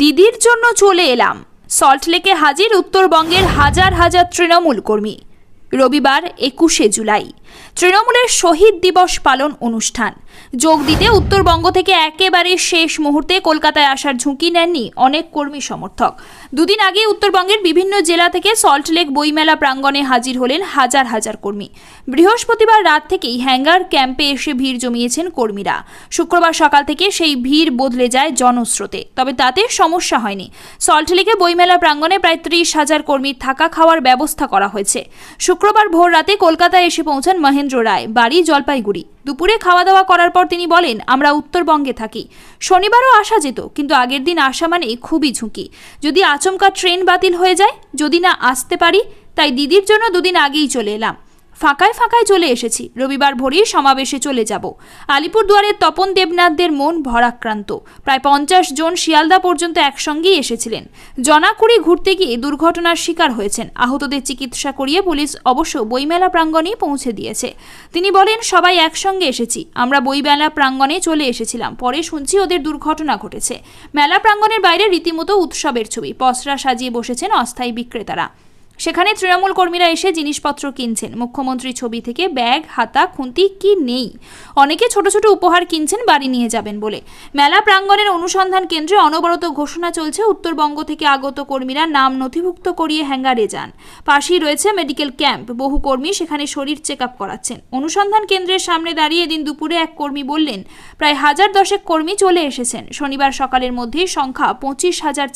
দিদির জন্য চলে এলাম। সল্টলেকে হাজির উত্তরবঙ্গের হাজার হাজার তৃণমূল কর্মী। রবিবার একুশে জুলাই। তৃণমূলের শহীদ দিবস পালন অনুষ্ঠান। যোগ দিতে উত্তরবঙ্গ থেকে একেবারে শেষ মুহূর্তে কলকাতায় আসার ঝুঁকি নেননি অনেক কর্মী সমর্থক। দুদিন আগে উত্তরবঙ্গের বিভিন্ন জেলা থেকে সল্টলেক বইমেলা প্রাঙ্গণে হাজির হলেন হাজার হাজার কর্মী। বৃহস্পতিবার রাত থেকেই হ্যাঙ্গার ক্যাম্পে এসে ভিড় জমিয়েছেন কর্মীরা। শুক্রবার সকাল থেকে সেই ভিড় বদলে যায় জনস্রোতে, তবে তাতে সমস্যা হয়নি। সল্টলেকে বইমেলা প্রাঙ্গণে প্রায় ত্রিশ হাজার কর্মীর থাকা খাওয়ার ব্যবস্থা করা হয়েছে। শুক্রবার ভোর রাতে কলকাতায় এসে পৌঁছান মহেন্দ্র রায়, বাড়ি জলপাইগুড়ি। দুপুরে খাওয়া দাওয়া করার পর তিনি বলেন, আমরা উত্তরবঙ্গে থাকি। শনিবারও আসা যেত, কিন্তু আগের দিন আসা মানে খুবই ঝুঁকি। যদি আচমকা ট্রেন বাতিল হয়ে যায়, যদি না আসতে পারি, তাই দিদির জন্য দুদিন আগেই চলে এলাম। ফাঁকায় ফাঁকায় চলে এসেছি। রবিবার ভোরেই সমাবেশে চলে যাব। আলিপুরদুয়ারের তপন দেবনাথদের মন ভরাক্রান্ত। প্রায় পঞ্চাশ জন শিয়ালদা পর্যন্ত একসঙ্গেই এসেছিলেন। জনাকুড়ি ঘুরতে গিয়ে দুর্ঘটনার শিকার হয়েছেন। আহতদের চিকিৎসা করিয়ে পুলিশ অবশ্য বইমেলা প্রাঙ্গণেই পৌঁছে দিয়েছে। তিনি বলেন, সবাই একসঙ্গে এসেছি। আমরা বইমেলা প্রাঙ্গণে চলে এসেছিলাম। পরে শুনছি ওদের দুর্ঘটনা ঘটেছে। মেলা প্রাঙ্গণের বাইরে রীতিমতো উৎসবের ছবি। পসরা সাজিয়ে বসেছেন অস্থায়ী বিক্রেতারা। সেখানে তৃণমূল কর্মীরা এসে জিনিসপত্র কিনছেন। মুখ্যমন্ত্রী ছবি থেকে ব্যাগ, হাতা, খুন্তি, কি নেই? অনেকে ছোট ছোট উপহার কিনছেন, বাড়ি নিয়ে যাবেন বলে। মেলা প্রাঙ্গণের অনুসন্ধান কেন্দ্রে অনবরত ঘোষণা চলছে, উত্তরবঙ্গ থেকে আগত কর্মীরা নাম নথিভুক্ত করিয়ে হ্যাঙ্গারে যান। পাশেই রয়েছে মেডিকেল ক্যাম্প। বহু কর্মী সেখানে শরীর চেক আপ করাচ্ছেন। অনুসন্ধান কেন্দ্রের সামনে দাঁড়িয়ে দিন দুপুরে এক কর্মী বললেন, প্রায় হাজার দশেক কর্মী চলে এসেছেন। শনিবার সকালের মধ্যেই সংখ্যা পঁচিশ হাজার